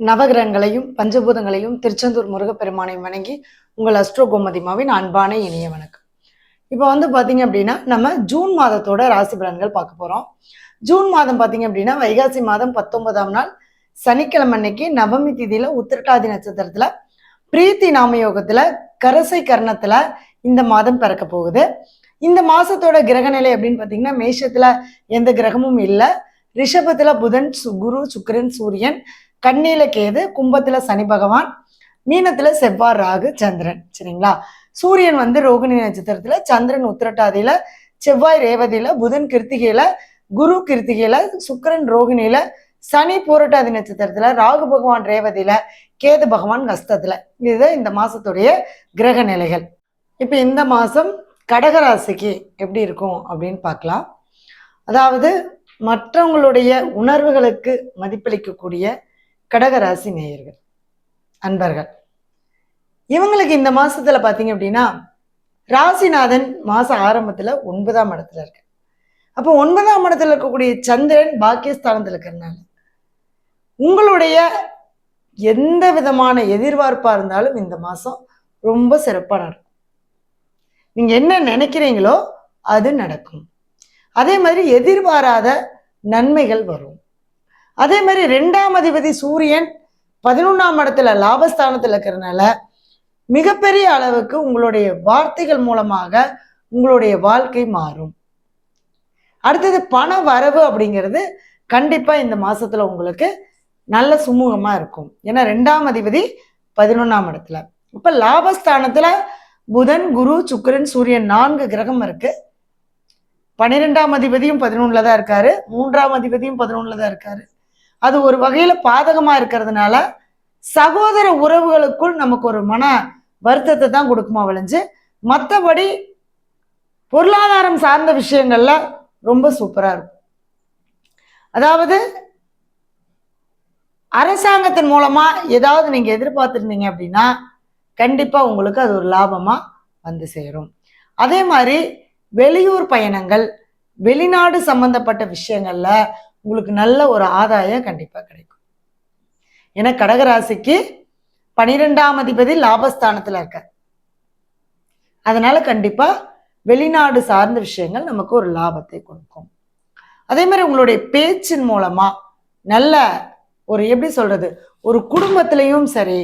நவகிரகங்களையும் பஞ்சபூதங்களையும் திருச்செந்தூர் முருகப்பெருமானையும் வணங்கி உங்கள் அஸ்ட்ரோ கோமதிமாவின் அன்பான இனிய வணக்கம். இப்போ வந்து பார்த்தீங்க அப்படின்னா நம்ம ஜூன் மாதத்தோட ராசி பலன்கள் பார்க்க போகிறோம் ஜூன் மாதம் பார்த்தீங்க அப்படின்னா வைகாசி மாதம் பத்தொன்பதாம் நாள் சனிக்கிழமை அன்னைக்கு நவமி திதியில் உத்திரட்டாதி நட்சத்திரத்தில் பிரீத்தி நாமயோகத்தில் கரசை கர்ணத்தில் இந்த மாதம் பிறக்க போகுது. இந்த மாதத்தோட கிரக நிலை அப்படின்னு பார்த்தீங்கன்னா மேஷத்தில் எந்த கிரகமும் இல்லை. ரிஷபத்துல புதன் சு- குரு சுக்கரன் சூரியன் கண்ணில கேது கும்பத்துல சனி பகவான் மீனத்துல செவ்வாய் ராகு சந்திரன் சரிங்களா? சூரியன் வந்து ரோகிணி நட்சத்திரத்துல சந்திரன் உத்திரட்டாதியில செவ்வாய் ரேவதியில புதன் கிருத்திகையில குரு கிருத்திகையில சுக்கரன் ரோகிணியில சனி பூரட்டாதி நட்சத்திரத்துல ராகு பகவான் ரேவதியில கேது பகவான் கஸ்தத்துல இதுதான் இந்த மாசத்துடைய கிரக நிலைகள். இப்ப இந்த மாசம் கடகராசிக்கு எப்படி இருக்கும் அப்படின்னு பார்க்கலாம். அதாவது மற்றவங்களுடைய உணர்வுகளுக்கு மதிப்பளிக்கக்கூடிய கடகராசி நேயர்கள் அன்பர்கள். இவங்களுக்கு இந்த மாசத்துல பாத்தீங்க அப்படின்னா ராசிநாதன் மாச ஆரம்பத்துல ஒன்பதாம் இடத்துல இருக்கு. அப்போ ஒன்பதாம் இடத்துல இருக்கக்கூடிய சந்திரன் பாக்கியஸ்தானத்தில் இருக்கிறதுனால உங்களுடைய எந்த விதமான எதிர்பார்ப்பா இருந்தாலும் இந்த மாசம் ரொம்ப சிறப்பாக நடக்கும். நீங்க என்ன நினைக்கிறீங்களோ அது நடக்கும். அதே மாதிரி எதிர்பாராத நன்மைகள் வரும். அதே மாதிரி ரெண்டாம் அதிபதி சூரியன் பதினொன்றாம் இடத்துல லாபஸ்தானத்துல இருக்கிறனால மிகப்பெரிய அளவுக்கு உங்களுடைய வார்த்தைகள் மூலமாக உங்களுடைய வாழ்க்கை மாறும். அடுத்தது பண வரவு அப்படிங்கிறது கண்டிப்பாக இந்த மாசத்துல உங்களுக்கு நல்ல சுமூகமாக இருக்கும். ஏன்னா ரெண்டாம் அதிபதி பதினொன்றாம் இடத்துல. இப்போ லாபஸ்தானத்துல புதன் குரு சுக்கிரன் சூரியன் நான்கு கிரகம் இருக்கு. பன்னிரெண்டாம் அதிபதியும் பதினொன்றில் தான் இருக்காரு. மூன்றாம் அதிபதியும் பதினொன்றில் தான் இருக்காரு. அது ஒரு வகையில் பாதகமாக இருக்கிறதுனால சகோதர உறவுகளுக்குள் நமக்கு ஒரு மன வருத்தத்தை தான் கொடுக்குமா விளைஞ்சு மற்றபடி பொருளாதாரம் சார்ந்த விஷயங்கள்ல ரொம்ப சூப்பராக இருக்கும். அதாவது அரசாங்கத்தின் மூலமா ஏதாவது நீங்க எதிர்பார்த்துருந்தீங்க அப்படின்னா கண்டிப்பா உங்களுக்கு அது ஒரு லாபமா வந்து சேரும். அதே மாதிரி வெளியூர் பயணங்கள் வெளிநாடு சம்பந்தப்பட்ட விஷயங்கள்ல உங்களுக்கு நல்ல ஒரு ஆதாயம் கண்டிப்பா கிடைக்கும் ஏன்னா கடகராசிக்கு பனிரெண்டாம் அதிபதி லாபஸ்தானத்துல இருக்க அதனால கண்டிப்பா வெளிநாடு சார்ந்த விஷயங்கள் நமக்கு ஒரு லாபத்தை கொடுக்கும் அதே மாதிரி உங்களுடைய பேச்சின் மூலமா நல்ல ஒரு எப்படி சொல்றது ஒரு குடும்பத்திலையும் சரி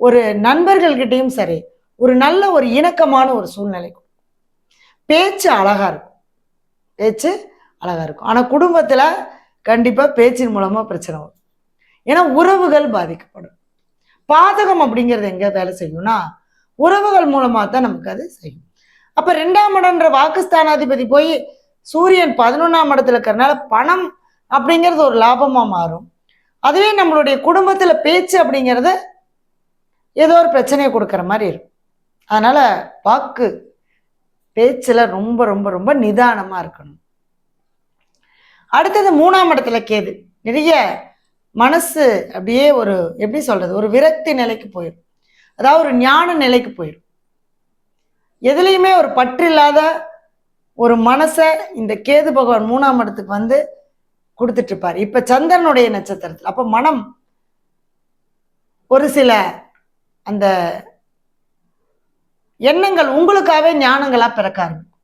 ஒரு நண்பர்கள்கிட்டையும் சரி ஒரு நல்ல ஒரு இணக்கமான ஒரு சூழ்நிலை கொடுக்கும். பேச்சு அழகா இருக்கும். பேச்சு அழகா இருக்கும். ஆனால் குடும்பத்தில் கண்டிப்பாக பேச்சின் மூலமாக பிரச்சனை வரும். ஏன்னா உறவுகள் பாதிக்கப்படும். பாதகம் அப்படிங்கிறது எங்கே வேலை செய்யும்னா உறவுகள் மூலமாக தான் நமக்கு அது செய்யும். அப்போ ரெண்டாம் இடம்ன்ற வாக்குஸ்தானாதிபதி போய் சூரியன் பதினொன்றாம் இடத்துல இருக்கிறனால பணம் அப்படிங்கிறது ஒரு லாபமாக மாறும். அதுவே நம்மளுடைய குடும்பத்தில் பேச்சு அப்படிங்கிறது ஏதோ ஒரு பிரச்சனையை கொடுக்குற மாதிரி இருக்கும். அதனால் வாக்கு பேச்சில் ரொம்ப ரொம்ப ரொம்ப நிதானமாக இருக்கணும். அடுத்தது மூணாம் இடத்துல கேது. நிறைய மனசு அப்படியே ஒரு எப்படி சொல்றது ஒரு விரக்தி நிலைக்கு போயிடும் அதாவது ஒரு ஞான நிலைக்கு போயிடும் எதுலேயுமே ஒரு பற்று இல்லாத ஒரு மனசை இந்த கேது பகவான் மூணாம் இடத்துக்கு வந்து கொடுத்துட்ருப்பார் இப்போ சந்திரனுடைய நட்சத்திரத்தில் அப்போ மனம் ஒரு சில அந்த எண்ணங்கள் உங்களுக்காகவே ஞானங்களா பிறக்க ஆரம்பிக்கும்.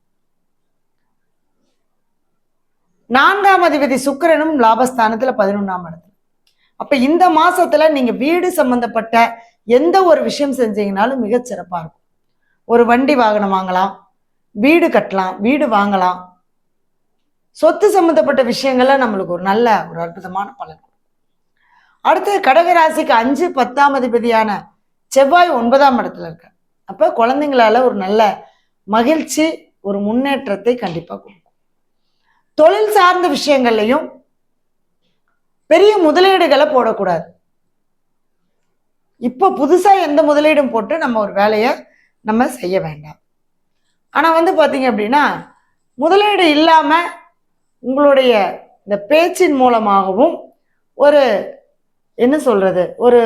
நான்காம் அதிபதி சுக்கிரனும் லாபஸ்தானத்துல பதினொன்றாம் இடத்துல. அப்ப இந்த மாசத்துல நீங்க வீடு சம்பந்தப்பட்ட எந்த ஒரு விஷயம் செஞ்சீங்கனாலும் மிகச் சிறப்பா இருக்கும். ஒரு வண்டி வாகனம் வாங்கலாம் வீடு கட்டலாம் வீடு வாங்கலாம். சொத்து சம்பந்தப்பட்ட விஷயங்கள்ல நம்மளுக்கு ஒரு நல்ல ஒரு அற்புதமான பலன் அடுத்து கடகராசிக்கு அஞ்சு பத்தாம் அதிபதியான செவ்வாய் ஒன்பதாம் இடத்துல இருக்க அப்போ குழந்தைங்களால ஒரு நல்ல மகிழ்ச்சி ஒரு முன்னேற்றத்தை கண்டிப்பாக கொடுக்கும். தொழில் சார்ந்த விஷயங்கள்லையும் பெரிய முதலீடுகளை போடக்கூடாது. இப்போ புதுசாக எந்த முதலீடும் போட்டு நம்ம ஒரு வேலையை நம்ம செய்ய வேண்டாம். ஆனால் வந்து பார்த்தீங்க அப்படின்னா முதலீடு இல்லாமல் உங்களுடைய இந்த பேச்சின் மூலமாகவும் ஒரு என்ன சொல்கிறது ஒரு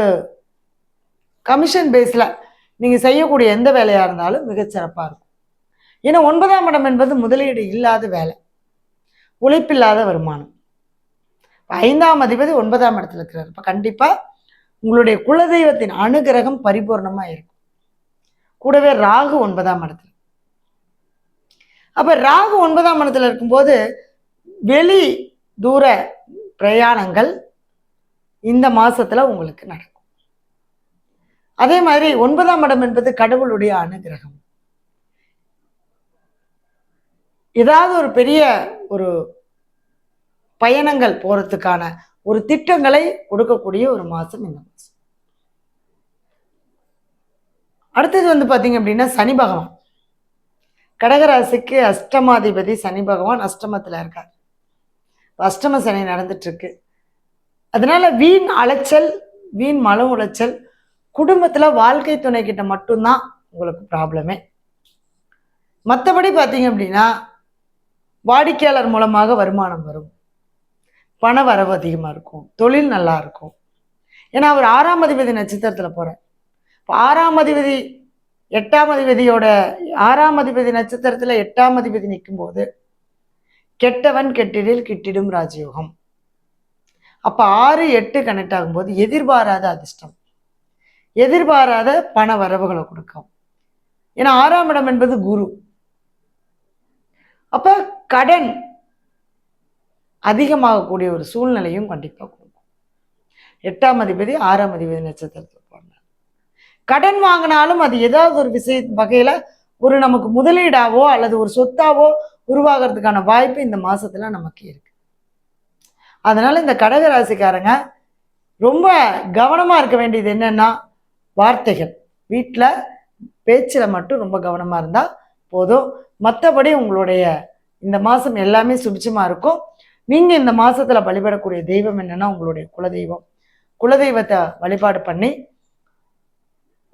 கமிஷன் பேஸில் நீங்கள் செய்யக்கூடிய எந்த வேலையாக இருந்தாலும் மிகச்சிறப்பாக இருக்கும். ஏன்னா ஒன்பதாம் இடம் என்பது முதலீடு இல்லாத வேலை. உழைப்பில்லாத வருமானம். ஐந்தாம் அதிபதி ஒன்பதாம் இடத்துல இருக்கிறார். இப்போ கண்டிப்பாக உங்களுடைய குலதெய்வத்தின் அனுகிரகம் பரிபூர்ணமாக இருக்கும். கூடவே ராகு ஒன்பதாம் இடத்துல. அப்போ ராகு ஒன்பதாம் இடத்துல இருக்கும்போது வெளி தூர பிரயாணங்கள் இந்த மாதத்தில் உங்களுக்கு நடக்கும். அதே மாதிரி ஒன்பதாம் இடம் என்பது கடவுளுடைய அனுகிரகம். ஏதாவது ஒரு பெரிய ஒரு பயணங்கள் போகிறதுக்கான ஒரு திட்டங்களை கொடுக்கக்கூடிய ஒரு மாதம் இந்த மாசம் அடுத்தது வந்து பார்த்தீங்க அப்படின்னா சனி பகவான். கடகராசிக்கு அஷ்டமாதிபதி சனி பகவான் அஷ்டமத்தில் இருக்கார். அஷ்டம சனி நடந்துட்டு இருக்கு. அதனால வீண் அலைச்சல் வீண் மலம் உளைச்சல் குடும்பத்துல வாழ்க்கை துணை கிட்ட மட்டும்தான் உங்களுக்கு ப்ராப்ளமே மற்றபடி பார்த்தீங்க அப்படின்னா வாடிக்கையாளர் மூலமாக வருமானம் வரும். பண வரவு அதிகமாக இருக்கும். தொழில் நல்லா இருக்கும். ஏன்னா அவர் ஆறாம் அதிபதி நட்சத்திரத்தில் போகிறார் இப்போ ஆறாம் அதிபதி எட்டாம் அதிபதியோட ஆறாம் அதிபதி நட்சத்திரத்தில் எட்டாம் அதிபதி நிற்கும்போது கெட்டவன் கெட்டிடில் கிட்டிடும் ராஜயோகம். அப்போ ஆறு எட்டு கனெக்ட் ஆகும்போது எதிர்பாராத அதிர்ஷ்டம். எதிர்பாராத பண வரவுகளை கொடுக்கும். ஏன்னா ஆறாம் இடம் என்பது குரு. அப்ப கடன் அதிகமாகக்கூடிய ஒரு சூழ்நிலையும் கண்டிப்பாக கொடுக்கும். எட்டாம் அதிபதி ஆறாம் அதிபதி நட்சத்திரத்தில் போனார் கடன் வாங்கினாலும் அது ஏதாவது ஒரு விஷய வகையில ஒரு நமக்கு முதலீடாவோ அல்லது ஒரு சொத்தாவோ உருவாகிறதுக்கான வாய்ப்பு இந்த மாசத்துல நமக்கு இருக்கு. அதனால இந்த கடக ராசிக்காரங்க ரொம்ப கவனமா இருக்க வேண்டியது என்னன்னா வார்த்தைகள். வீட்டில் பேச்சில் மட்டும் ரொம்ப கவனமாக இருந்தால் போதும். மற்றபடி உங்களுடைய இந்த மாதம் எல்லாமே சுபிச்சமாக இருக்கும். நீங்கள் இந்த மாதத்தில் வழிபடக்கூடிய தெய்வம் என்னன்னா உங்களுடைய குலதெய்வம். குலதெய்வத்தை வழிபாடு பண்ணி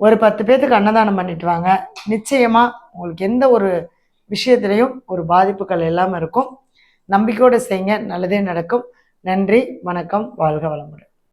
ஒரு பத்து பேர்த்துக்கு அன்னதானம் பண்ணிட்டு வாங்க. நிச்சயமாக உங்களுக்கு எந்த ஒரு விஷயத்துலையும் ஒரு பாதிப்புகள் இல்லாமல் இருக்கும். நம்பிக்கையோடு செய்யுங்க நல்லதே நடக்கும். நன்றி வணக்கம் வாழ்க வளமுடன்.